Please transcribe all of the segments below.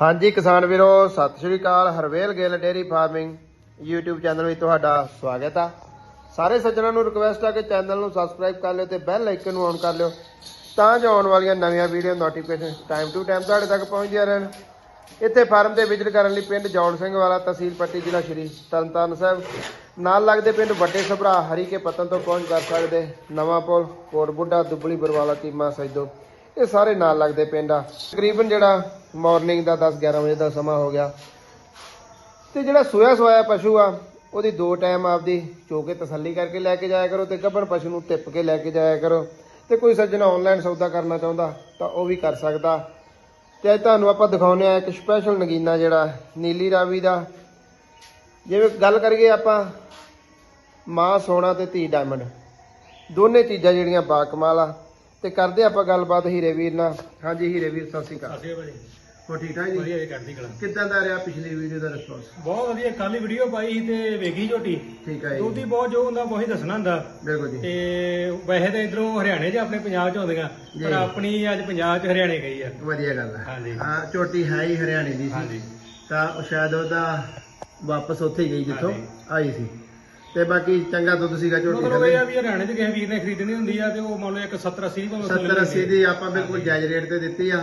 ਹਾਂਜੀ ਕਿਸਾਨ ਵੀਰੋ, ਸਤਿ ਸ਼੍ਰੀ ਅਕਾਲ, Harvel Gill dairy farming YouTube channel ਵਿੱਚ ਤੁਹਾਡਾ ਸਵਾਗਤ ਆ। ਸਾਰੇ ਸੱਜਣਾਂ ਨੂੰ ਰਿਕਵੈਸਟ ਆ ਕਿ ਚੈਨਲ ਨੂੰ ਸਬਸਕ੍ਰਾਈਬ ਕਰ ਲਿਓ ਤੇ ਬੈਲ ਆਈਕਨ ਨੂੰ ਔਨ ਕਰ ਲਿਓ ਤਾਂ ਜੋ ਆਉਣ ਵਾਲੀਆਂ ਨਵੀਆਂ video notification time to time ਤੁਹਾਡੇ ਤੱਕ ਪਹੁੰਚਦੀਆਂ ਰਹਿਣ। ਇੱਥੇ ਫਾਰਮ ਤੇ ਵਿਜ਼ਿਟ ਕਰਨ ਲਈ ਪਿੰਡ ਜੌਨ ਸਿੰਘ ਵਾਲਾ, ਤਹਿਸੀਲ ਪੱਟੀ ਜ਼ਿਲ੍ਹਾ ਸ਼੍ਰੀ ਤਰਨਤਾਰਨ ਸਾਹਿਬ। ਨਾਲ ਲੱਗਦੇ ਪਿੰਡ ਵੱਡੇ ਸਭਰਾ ਹਰੀਕੇ ਪਤਨ ਤੋਂ ਪਹੁੰਚ ਕਰ ਸਕਦੇ ਨਵਾਂ ਪੁਲ, ਕੋਟ ਬੁੱਢਾ, ਦੁੱਬਲੀ ਬਰਵਾਲਾ ਟੀਮਾ ਸੈਦੋ ਇਹ ਸਾਰੇ ਨਾਲ ਲੱਗਦੇ ਪਿੰਡ ਆ। ਤਕਰੀਬਨ ਜਿਹੜਾ ਮਾਰਨਿੰਗ ਦਾ 10 11 ਵਜੇ ਦਾ ਸਮਾਂ ਹੋ ਗਿਆ। ਤੇ ਜਿਹੜਾ ਸੋਇਆ ਸੋਇਆ ਪਸ਼ੂ ਆ, ਉਹਦੀ ਦੋ ਟਾਈਮ ਆਪਦੀ ਚੋ ਕੇ ਤਸੱਲੀ ਕਰਕੇ ਲੈ ਕੇ ਜਾਇਆ ਕਰੋ ਤੇ ਗੱਭਣ ਪਸ਼ੂ ਨੂੰ ਟਿੱਪ ਕੇ ਲੈ ਕੇ ਜਾਇਆ ਕਰੋ। ਤੇ ਕੋਈ ਸੱਜਣਾ ਆਨਲਾਈਨ ਸੌਦਾ ਕਰਨਾ ਚਾਹੁੰਦਾ, ਤਾਂ ਉਹ ਵੀ ਕਰ ਸਕਦਾ। ਤੇ ਅੱਜ ਤੁਹਾਨੂੰ ਆਪਾਂ ਦਿਖਾਉਂਦੇ ਆ ਇੱਕ ਸਪੈਸ਼ਲ ਨਗੀਨਾ ਜਿਹੜਾ, ਨੀਲੀ ਰਾਵੀ ਦਾ। ਜਿਵੇਂ ਗੱਲ ਕਰੀਏ ਆਪਾਂ, ਮਾਂ ਸੋਨਾ ਤੇ ਧੀ ਡਾਇਮੰਡ ਦੋਨੇ ਚੀਜ਼ਾਂ ਜਿਹੜੀਆਂ ਬਾਕਮਾਲ ਆ। ਤੇ ਕਰਦੇ ਆਪਾਂ ਗੱਲਬਾਤ ਹੀਰੇ ਵੀਰ ਨਾਲ। ਹਾਂਜੀ ਹੀਰੇ ਵੀਰ ਸਤਿ ਸ਼੍ਰੀ ਅਕਾਲ। ਅਸੀਂ ਭਾਜੀ। ਹੋ ਠੀਕ ਠਾਕ ਜੀ? ਵਧੀਆ ਜੀ ਕਰਦੀ ਕਲਾ। ਕਿੱਦਾਂ ਦਾ ਰਿਹਾ ਪਿਛਲੀ ਵੀਡੀਓ ਦਾ ਰਿਸਪੌਂਸ ਬਹੁਤ ਵਧੀਆ ਕੱਲ ਹੀ ਵੀਡੀਓ ਪਾਈ ਸੀ ਤੇ ਵੇਖੀ ਝੋਟੀ। ਠੀਕ ਹੈ ਦੁੱਧ ਜੀ ਬਹੁਤ ਜੋ ਹੁੰਦਾ ਬਹੁਤ ਹੀ ਦੱਸਣਾ ਹੁੰਦਾ। ਬਿਲਕੁਲ ਜੀ। ਤੇ ਵੈਸੇ ਤਾਂ ਇਧਰੋਂ ਹਰਿਆਣੇ 'ਚ ਆਪਣੇ ਪੰਜਾਬ 'ਚ ਹੁੰਦੀਆਂ ਜੀ। ਪਰ ਆਪਣੀ ਅੱਜ ਪੰਜਾਬ 'ਚ ਹਰਿਆਣੇ ਗਈ ਆ। ਵਧੀਆ ਗੱਲ ਹੈ ਹਾਂਜੀ। ਹਾਂ ਝੋਟੀ ਹੈ ਹੀ ਹਰਿਆਣੇ ਦੀ ਸੀ। ਹਾਂਜੀ। ਤਾਂ ਉਹ ਸ਼ਾਇਦ ਉਹਦਾ ਵਾਪਸ ਉੱਥੇ ਹੀ ਗਈ ਜਿੱਥੋਂ ਹਾਂਜੀ। ਆਈ ਸੀ। ਤੇ ਬਾਕੀ ਚੰਗਾ ਦੁੱਧ ਸੀਗਾ ਝੋਟੀ ਮਤਲਬ ਇਹ ਆ ਵੀ ਹਰਿਆਣੇ 'ਚ ਕਿਸੇ ਵੀਰ ਨੇ ਖਰੀਦਣੀ ਹੁੰਦੀ ਆ ਤੇ ਉਹ ਮੰਨ ਲਓ ਇੱਕ 70 80 ਭਾਵੇਂ 70 80 ਦੀ ਆਪਾਂ ਬਿਲਕੁਲ ਜਾਇਜ਼ ਰੇਟ ਤੇ ਦਿੱਤੀ ਆ।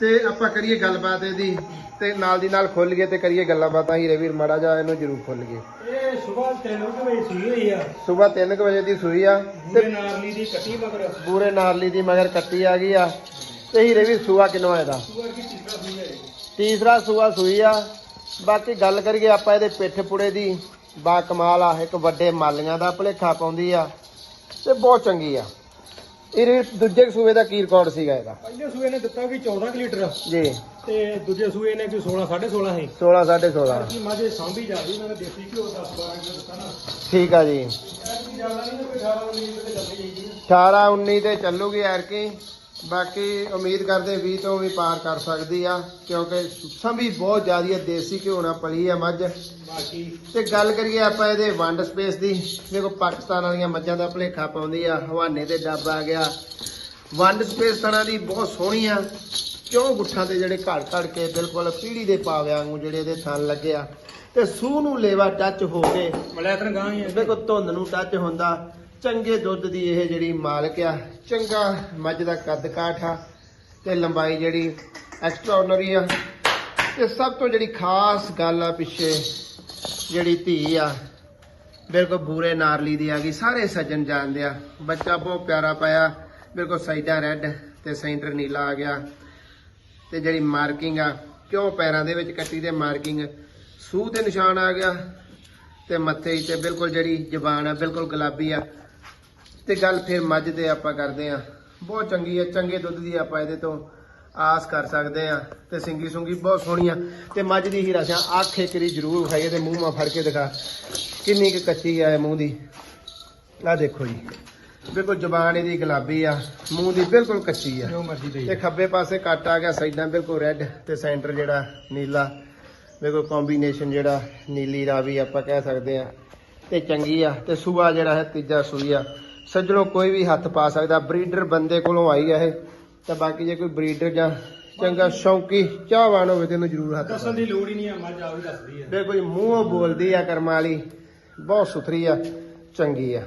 ਤੇ ਆਪਾਂ ਕਰੀਏ ਗੱਲਬਾਤ ਇਹਦੀ ਤੇ ਨਾਲ ਦੀ ਨਾਲ ਖੁੱਲ ਗਏ ਤੇ ਕਰੀਏ ਗੱਲਾਂ ਬਾਤਾਂ ਹੀਰੇ ਵੀਰ ਮਾੜਾ ਜਾ ਇਹਨੂੰ ਜ਼ਰੂਰ ਖੁੱਲ ਗਏ। ਇਹ ਸਵੇਰ 3 ਵਜੇ ਸੂਈ ਹੋਈ ਆ। ਸਵੇਰ 3 ਵਜੇ ਦੀ ਸੂਈ ਆ ਤੇ ਨਾਰਲੀ ਦੀ ਕੱਟੀ ਮਗਰ। ਪੂਰੇ ਨਾਰਲੀ ਦੀ ਮਗਰ ਕੱਟੀ ਆ ਗਈ ਆ। ਤੇ ਹੀਰੇ ਵੀਰ ਸੂਆ ਕਿੰਨਾ ਇਹਦਾ ਤੀਸਰਾ ਸੂਆ ਸੂਈ ਆ। ਬਾਕੀ ਗੱਲ ਕਰੀਏ ਆਪਾਂ ਇਹਦੇ ਪਿੱਠ ਪੁੜੇ ਦੀ। ਬਾ ਕਮਾਲ ਆ ਇੱਕ ਵੱਡੇ ਮਾਲੀਆਂ ਦਾ ਭਲੇਖਾ ਪਾਉਂਦੀ ਆ ਤੇ ਬਹੁਤ ਚੰਗੀ ਆ। ਇਹ ਦੂਜੇ ਸੂਏ ਦਾ ਕੀ ਰਿਕਾਰਡ ਸੀਗਾ ਇਹਦਾ? ਪਹਿਲੇ ਸੂਏ ਨੇ ਦਿੱਤਾ ਕਿ 14 ਕੁ ਲੀਟਰ। ਜੀ। ਤੇ ਦੂਜੇ ਸੂਏ ਨੇ ਕਿ 16 16.5 ਸੀ। 16 16.5 ਕਿ ਮਾਝੇ ਸਾਂਭੀ ਜਾਂਦੀ ਮੈਂ ਦੇਸੀ ਘਿਓ 10 12 ਕਿਲੋ ਦਿੱਤਾ ਨਾ। ਠੀਕ ਆ ਜੀ। ਐਤਕੀ ਜ਼ਿਆਦਾ ਨਹੀਂ ਕੋਈ 18 19 ਤੇ ਚੱਲਦੀ ਜਾਈਦੀ 18 19 ਤੇ ਚੱਲੂਗੀ ਐਰਕੀ ਬਾਕੀ ਉਮੀਦ ਕਰਦੇ 20 ਤੋਂ ਵੀ ਪਾਰ ਕਰ ਸਕਦੀ ਆ ਕਿਉਂਕਿ ਸੰਭੀ ਬਹੁਤ ਜ਼ਿਆਦੀ ਆ ਦੇਸੀ ਘਿਓ ਨਾਲ ਪਲੀ ਆ ਮੱਝ। ਬਾਕੀ ਤੇ ਗੱਲ ਕਰੀਏ ਆਪਾਂ ਇਹਦੇ ਵੰਡ ਸਪੇਸ ਦੀ ਦੇਖੋ ਪਾਕਿਸਤਾਨ ਵਾਲੀਆਂ ਮੱਝਾਂ ਦਾ ਭਲੇਖਾ ਪਾਉਂਦੀ ਆ ਹਵਾਨੇ ਤੇ ਡੱਬ ਆ ਗਿਆ। ਵੰਡ ਸਪੇਸ ਤਣਾ ਦੀ ਬਹੁਤ ਸੋਹਣੀ ਆ ਕਿਉਂ ਗੁੱਠਾਂ ਤੇ ਜਿਹੜੇ ਘੜ ਘੜ ਕੇ ਬਿਲਕੁਲ ਪੀੜੀ ਦੇ ਪਾਵਿਆਂ ਵਾਂਗੂ ਜਿਹੜੇ ਇਹਦੇ ਥਣ ਲੱਗੇ ਆ। ਤੇ ਸੂਹ ਨੂੰ ਲੇਵਾ ਟੱਚ ਹੋ ਕੇ ਮਲਿਆ ਤਨ ਗਾਂ ਹੈ ਦੇਖੋ ਧੁੰਦ ਨੂੰ ਟੱਚ ਹੁੰਦਾ ਚੰਗੇ ਦੁੱਧ ਦੀ ਇਹ ਜਿਹੜੀ ਮਾਲਕ ਆ, ਚੰਗਾ ਮੱਝ ਦਾ ਕੱਦ ਕਾਠ ਆ ਤੇ ਲੰਬਾਈ ਜਿਹੜੀ ਐਕਸਟਰਾਆਰਡਨਰੀ ਆ ਤੇ ਸਭ ਤੋਂ ਜਿਹੜੀ ਖਾਸ ਗੱਲ ਆ ਪਿੱਛੇ ਜਿਹੜੀ ਧੀ ਆ, ਬਿਲਕੁਲ ਬੂਰੇ ਨਾਰਲੀ ਦੀ ਆ ਗਈ, ਸਾਰੇ ਸੱਜਣ ਜਾਣਦੇ ਆ, ਬੱਚਾ ਬਹੁਤ ਪਿਆਰਾ ਪਾਇਆ, ਬਿਲਕੁਲ ਸਾਈਡਾ ਰੈੱਡ ਤੇ ਸੈਂਟਰ ਨੀਲਾ ਆ ਗਿਆ ਤੇ ਜਿਹੜੀ ਮਾਰਕਿੰਗ ਆ, ਕਿਉਂ ਪੈਰਾਂ ਦੇ ਵਿੱਚ ਕੱਟੀ ਤੇ ਮਾਰਕਿੰਗ ਸੂਹ ਤੇ ਨਿਸ਼ਾਨ ਆ ਗਿਆ ਤੇ ਮੱਥੇ 'ਤੇ ਬਿਲਕੁਲ ਜਿਹੜੀ ਜ਼ਬਾਨ ਆ ਬਿਲਕੁਲ ਗੁਲਾਬੀ ਆ। ਤੇ ਗੱਲ ਫਿਰ ਮੱਝ ਤੇ ਆਪਾਂ ਕਰਦੇ ਆ। ਬਹੁਤ ਚੰਗੀ ਆ ਚੰਗੇ ਦੁੱਧ ਦੀ ਆਪਾਂ ਇਹਦੇ ਤੋਂ ਆਸ ਕਰ ਸਕਦੇ ਆ ਤੇ ਸਿੰਗੀ ਸੁੰਗੀ ਬਹੁਤ ਸੋਹਣੀ ਆ। ਤੇ ਮੱਝ ਦੀ ਹੀਰਾ ਸਿਆ ਅੱਖ ਇੱਕ ਰੀ ਜ਼ਰੂਰ ਵਿਖਾਈਏ ਤੇ ਮੂੰਹ ਮਾ ਫੜ ਕੇ ਦਿਖਾ। ਕਿੰਨੀ ਕੁ ਕੱਚੀ ਆ ਇਹ ਮੂੰਹ ਦੀ। ਆ ਦੇਖੋ ਜੀ ਬਿਲਕੁਲ ਜ਼ਬਾਨ ਇਹਦੀ ਗੁਲਾਬੀ ਆ ਮੂੰਹ ਦੀ ਬਿਲਕੁਲ ਕੱਚੀ ਆ। ਜੋ ਮਰਜ਼ੀ ਦੇ ਤੇ ਖੱਬੇ ਪਾਸੇ ਕੱਟ ਆ ਗਿਆ ਸਾਈਡਾਂ ਬਿਲਕੁਲ ਰੈੱਡ ਤੇ ਸੈਂਟਰ ਜਿਹੜਾ ਨੀਲਾ। ਬਿਲਕੁਲ ਕੰਬੀਨੇਸ਼ਨ ਜਿਹੜਾ ਨੀਲੀ ਰਾਵੀ ਆਪਾਂ ਕਹਿ ਸਕਦੇ ਆ ਤੇ ਚੰਗੀ ਆ ਤੇ ਸੂਆ ਜਿਹੜਾ ਹੈ ਤੀਜਾ ਸੂਈ ਆ। ਸੱਜਣੋ ਕੋਈ ਵੀ ਹੱਥ ਪਾ ਸਕਦਾ ਬਰੀਡਰ ਬੰਦੇ ਕੋਲੋਂ ਆਈ ਆ ਇਹ। ਤੇ ਬਾਕੀ ਜੇ ਕੋਈ ਬਰੀਡਰ ਜਾਂ ਚੰਗਾ ਸ਼ੌਂਕੀ ਚਾਹਵਾਨ ਹੋਵੇ ਤੇ ਇਹਨੂੰ ਜ਼ਰੂਰ ਹੱਥ ਦੱਸਣ ਦੀ ਲੋੜ ਹੀ ਨਹੀਂ ਆ ਮੱਝ ਆ ਵੀ ਦੱਸਦੀ ਆ। ਬਿਲਕੁਲ ਮੂੰਹੋਂ ਬੋਲਦੀ ਆ ਕਰਮ ਵਾਲੀ ਬਹੁਤ ਸੁਥਰੀ ਆ ਚੰਗੀ ਆ।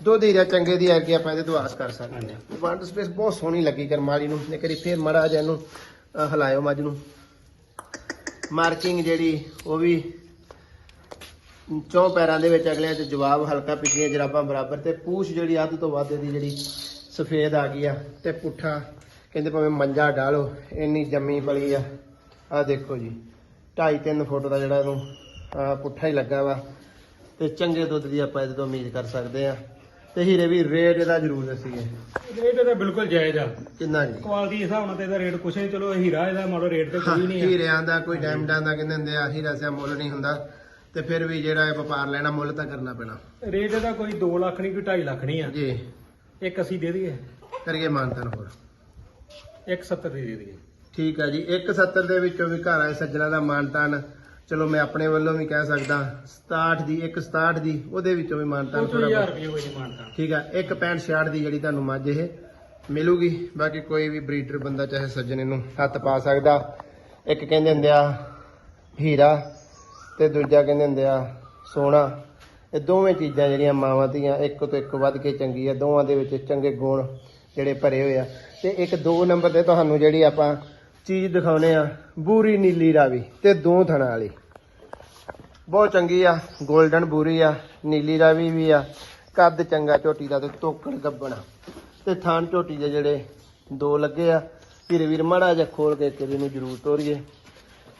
ਦੁੱਧ ਹੀ ਦਾ ਚੰਗੇ ਦੀ ਆ ਕਿ ਆਪਾਂ ਇਹਦੇ ਤੋਂ ਆਸ ਕਰ ਸਕਦੇ ਹਾਂ। ਵੰਡ ਸਪੇਸ ਬਹੁਤ ਸੋਹਣੀ ਲੱਗੀ ਕਰਮ ਵਾਲੀ ਨੂੰ। ਇੱਕ ਵਾਰੀ ਫੇਰ ਮੜਾ ਜਾ ਇਹਨੂੰ ਹਿਲਾਇਓ ਮੱਝ ਨੂੰ। ਮਾਰਕਿੰਗ ਜਿਹੜੀ, ਉਹ ਵੀ ਚੌਂ ਪੈਰਾਂ ਦੇ ਵਿੱਚ ਅਗਲਿਆਂ 'ਚ ਜਵਾਬ ਹਲਕਾ ਪਿਛਲੀਆਂ ਜਰਾਬਾਂ ਬਰਾਬਰ ਤੇ ਪੂਛ ਜਿਹੜੀ ਅੱਧ ਤੋਂ ਵੱਧ ਇਹਦੀ ਜਿਹੜੀ ਸਫੇਦ ਆ ਗਈ ਆ ਤੇ ਪੁੱਠਾ, ਕਹਿੰਦੇ ਭਾਵੇਂ ਮੰਜਾ ਡਾਲੋ, ਇੰਨੀ ਜੰਮੀ ਪਲੀ ਆ। ਆ ਦੇਖੋ ਜੀ 2.5 3 ਫੁੱਟ ਦਾ ਜਿਹੜਾ ਇਹਨੂੰ ਪੁੱਠਾ ਹੀ ਲੱਗਾ ਵਾ। ਤੇ ਚੰਗੇ ਦੁੱਧ ਦੀ ਆਪਾਂ ਇਹਦੇ ਤੋਂ ਉਮੀਦ ਕਰ ਸਕਦੇ ਆ। ਤੇ ਹੀਰੇ ਵੀ ਰੇਟ ਇਹਦਾ ਜ਼ਰੂਰ ਦੱਸੀਏ ਰੇਟ ਤਾਂ ਬਿਲਕੁਲ ਜਾਇਜ਼ ਆ। ਕਿੰਨਾ ਜੀ? ਕੁਆਲਿਟੀ ਦੇ ਹਿਸਾਬ ਨਾਲ ਤੇ ਇਹਦਾ ਰੇਟ ਕੁਛ ਨਹੀਂ ਚਲੋ ਹੀਰਾ ਇਹਦਾ ਮਾਡਲ ਰੇਟ ਤੇ ਕੋਈ ਨਹੀਂ ਆ। ਹੀਰਿਆਂ ਦਾ ਕੋਈ ਡਾਇਮੰਡਾਂ ਦਾ ਕਹਿੰਦੇ ਹੁੰਦੇ ਆ ਹੀਰਾ ਸਿਆ ਮੁੱਲ ਨਹੀਂ ਹੁੰਦਾ। ਤੇ ਫਿਰ ਵੀ ਜਿਹੜਾ ਇਹ ਵਪਾਰ ਲੈਣਾ ਮੁੱਲ ਤਾਂ ਕਰਨਾ ਪੈਣਾ। ਰੇਟ ਇਹਦਾ ਕੋਈ 2 ਲੱਖ ਨਹੀਂ ਕੋਈ 2.5 ਲੱਖ ਨਹੀਂ ਆ। ਜੀ। ਇੱਕ ਅਸੀਂ ਦੇ ਦਈਏ। ਕਰੀਏ ਮਾਨਤਨ ਹੋਰ। 170 ਦੀ ਦੇ ਦਈਏ। ਠੀਕ ਆ ਜੀ 170 ਦੇ ਵਿੱਚੋਂ ਵੀ ਘਰ ਆਏ ਸੱਜਣਾ ਦਾ ਮਾਨਤਾਨ। ਚਲੋ ਮੈਂ ਆਪਣੇ ਵੱਲੋਂ ਵੀ ਕਹਿ ਸਕਦਾ 67 ਦੀ 167 ਦੀ ਉਹਦੇ ਵਿੱਚੋਂ ਵੀ ਮਾਨਤਾਨ ਉਹ ਥੋੜਾ 1000 ਰੁਪਏ ਹੋਈ ਮਾਨਤਾ। ਠੀਕ ਆ 165 66 ਦੀ ਜਿਹੜੀ ਤੁਹਾਨੂੰ ਮੱਝ ਇਹ ਮਿਲੂਗੀ ਬਾਕੀ ਕੋਈ ਵੀ ਬਰੀਡਰ ਬੰਦਾ ਚਾਹੇ ਸੱਜਣ ਇਹਨੂੰ ਹੱਥ ਪਾ ਸਕਦਾ। ਇੱਕ ਕਹਿੰਦੇ ਹੁੰਦੇ ਆ ਹੀਰਾ ਤੇ ਦੂਜਾ ਕਹਿੰਦੇ ਹੁੰਦੇ ਆ ਸੋਨਾ। ਇਹ ਦੋਵੇਂ ਚੀਜ਼ਾਂ ਜਿਹੜੀਆਂ ਮਾਵਾਂ ਦੀਆਂ ਇੱਕ ਤੋਂ ਇੱਕ ਵੱਧ ਕੇ ਚੰਗੀ ਆ ਦੋਵਾਂ ਦੇ ਵਿੱਚ ਚੰਗੇ ਗੁਣ ਜਿਹੜੇ ਭਰੇ ਹੋਏ ਆ। ਤੇ ਇੱਕ ਦੋ ਨੰਬਰ ਤੇ ਤੁਹਾਨੂੰ ਜਿਹੜੀ ਆਪਾਂ ਚੀਜ਼ ਦਿਖਾਉਨੇ ਆ। ਬੂਰੀ ਨੀਲੀ ਰਾਵੀ ਤੇ ਦੋ ਥਣਾ ਵਾਲੀ। ਬਹੁਤ ਚੰਗੀ ਆ 골ਡਨ ਬੂਰੀ ਆ ਨੀਲੀ ਰਾਵੀ ਵੀ ਆ। ਕੱਦ ਚੰਗਾ ਝੋਟੀ ਦਾ ਤੇ ਤੋਕੜ ਗੱਬਣਾ। ਤੇ ਥਾਨ ਝੋਟੀ ਦੇ ਜਿਹੜੇ ਦੋ ਲੱਗੇ ਆ ਹੀਰੇ ਵੀਰ ਮਾੜਾ ਜਿਹਾ ਖੋਲ ਕੇ ਇੱਕ ਨੂੰ ਜ਼ਰੂਰ ਤੋਰੀਏ।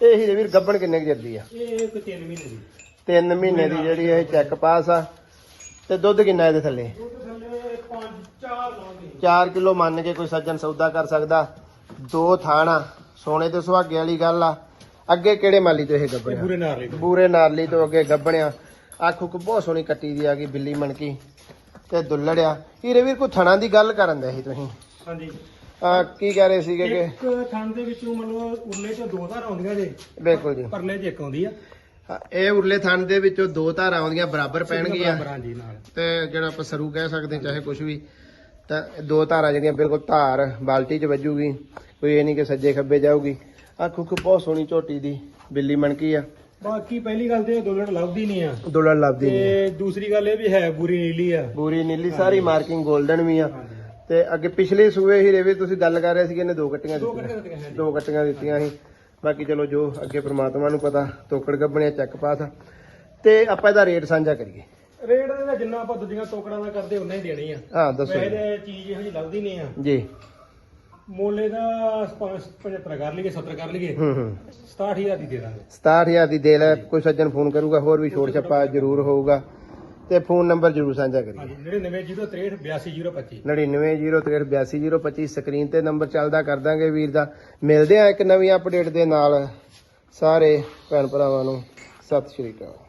ਇਹ ਹੀਰੇ ਵੀਰ ਗੱਬਣ ਕਿੰਨੇ ਕੁ ਚਿਰ ਦੀ ਆ? ਇਹ ਕੋਈ 3 ਮਹੀਨੇ ਦੀ। ਤਿੰਨ ਮਹੀਨੇ ਦੀ ਜਿਹੜੀ ਇਹ ਚੈੱਕ ਪਾਸ ਆ। ਤੇ ਦੁੱਧ ਕਿੰਨਾ ਇਹਦੇ ਥੱਲੇ? ਦੁੱਧ ਥੱਲੇ 5 4 ਲਾਉਂਦੇ। 4 ਕਿਲੋ ਮੰਨ ਕੇ ਕੋਈ ਸੱਜਣ ਸੌਦਾ ਕਰ ਸਕਦਾ। ਦੋ ਥਾਣਾ ਸੋਨੇ ਤੇ ਸੁਹਾਗੇ ਵਾਲੀ ਗੱਲ ਆ। ਅੱਗੇ ਕਿਹੜੇ ਮਾਲੀ ਤੋਂ ਇਹ ਗੱਬਣਿਆ ਪੂਰੇ ਨਾਰ ਲਈ ਬੂਰੇ ਨਾਰਲੀ ਤੋਂ ਅੱਗੇ ਗੱਬਣਿਆ ਅੱਖ ਉੱਕ ਬਹੁਤ ਸੋਹਣੀ ਕੱਟੀ ਦੀ ਆ ਗਈ ਬਿੱਲੀ ਮਣਕੀ ਤੇ ਦੁੱਲੜਿਆ। ਹੀਰੇ ਵੀਰ ਕੋਈ ਥਣਾ ਦੀ ਗੱਲ ਕਰਨ ਦੇ ਸੀ ਤੁਸੀਂ? ਹਾਂਜੀ। ਆ ਕੀ ਕਹਿ ਰਹੇ ਸੀਗੇ ਕਿ? ਇੱਕ ਥਣ ਦੇ ਵਿੱਚੋਂ ਮਤਲਬ ਉਰਲੇ ਚੋਂ ਦੋ ਧਾਰ ਆਉਂਦੀਆਂ ਜੇ। ਬਿਲਕੁਲ ਜੀ। ਪਰਲੇ ਚ ਇੱਕ ਆਉਂਦੀ ਆ। ਹਾਂ, ਇਹ ਉਰਲੇ ਥਣ ਦੇ ਵਿੱਚੋਂ ਦੋ ਧਾਰਾਂ ਆਉਂਦੀਆਂ ਬਰਾਬਰ ਪੈਣਗੀਆਂ। ਬਰਾਬਰ, ਨਾਲ। ਤੇ ਜਿਹੜਾ ਆਪਾਂ ਸਰੂ ਕਹਿ ਸਕਦੇ ਹਾਂ, ਚਾਹੇ ਕੁਝ ਵੀ। ਤਾਂ ਦੋ ਧਾਰਾਂ ਜਿਹੜੀਆਂ ਬਿਲਕੁਲ ਧਾਰ ਬਾਲਟੀ 'ਚ ਵੱਜੂਗੀ ਕੋਈ ਇਹ ਨਹੀਂ ਕਿ ਸੱਜੇ ਖੱਬੇ ਜਾਊਗੀ। ਅੱਖ ਉੱਖ ਬਹੁਤ ਸੋਹਣੀ ਝੋਟੀ ਦੀ ਬਿੱਲੀ ਮਣਕੀ ਆ। ਬਾਕੀ ਪਹਿਲੀ ਗੱਲ ਤੇ ਇਹ ਦੋਲੜ ਲੱਭਦੀ ਨਹੀਂ ਆ। ਦੁਲੜ ਲੱਭਦੀ ਨਹੀਂ ਤੇ ਦੂਸਰੀ ਗੱਲ ਇਹ ਵੀ ਹੈ ਬੁਰੀ ਨੀਲੀ ਆ। ਪੂਰੀ ਨੀਲੀ ਸਾਰੀ ਮਾਰਕਿੰਗ 골ਡਨ ਵੀ ਆ। ਤੇ ਅੱਗੇ ਪਿਛਲੇ ਸੂਏ ਹੀਰੇ ਵੀ ਤੁਸੀਂ ਗੱਲ ਕਰ ਰਹੇ ਸੀਗੇ ਇਹਨੇ ਦੋ ਕੱਟੀਆਂ ਦੋ ਦਿੱਤੀਆਂ। ਦੋ ਕੱਟੀਆਂ ਦਿੱਤੀਆਂ ਸੀ। ਬਾਕੀ ਚਲੋ ਜੋ ਅੱਗੇ ਪ੍ਰਮਾਤਮਾ ਨੂੰ ਪਤਾ ਤੋਕੜ ਗੱਬਣਿਆ ਚੱਕ ਪਾਸ ਆ। ਤੇ ਆਪਾਂ ਇਹਦਾ ਰੇਟ ਸਾਂਝਾ ਕਰੀਏ। ਰੇਟ ਇਹਦਾ ਜਿੰਨਾ ਆਪਾਂ ਦੂਜੀਆਂ ਟੋਕੜਾਂ ਦਾ ਕਰਦੇ ਉਨਾ ਹੀ ਦੇਣੀ ਆ। ਹਾਂ ਦੱਸੋ ਜੀ। ਤੇ ਚੀਜ਼ ਇਹੋ ਜਿਹੀ ਲੱਭਦੀ ਨਹੀਂ ਆ। ਜੀ। ਮੋਲੇ ਦਾ 75 ਕਰ ਲਈਏ 70 ਕਰ ਲਈਏ। ਹੂੰ ਹੂੰ। 67000 ਦੀ ਦੇ ਦਾਂਗੇ। 67000 ਦੀ ਦੇ ਲੈ ਕੋਈ ਸੱਜਣ ਫੋਨ ਕਰੂਗਾ ਹੋਰ ਵੀ ਛੋਟ ਛੱਪਾ ਜ਼ਰੂਰ ਹੋਊਗਾ। ਤੇ ਫੋਨ ਨੰਬਰ ਜ਼ਰੂਰ ਸਾਂਝਾ ਕਰੀਏ। ਹਾਂਜੀ 9903 82025 9903822025 ਸਕਰੀਨ ਤੇ ਨੰਬਰ ਚੱਲਦਾ ਕਰ ਦਾਂਗੇ ਵੀਰ ਦਾ। ਮਿਲਦੇ ਆ ਇੱਕ ਨਵੀਂ ਅਪਡੇਟ ਦੇ ਨਾਲ। ਸਾਰੇ ਭੈਣ ਭਰਾਵਾਂ ਨੂੰ ਸਤਿ ਸ਼੍ਰੀ ਅਕਾਲ।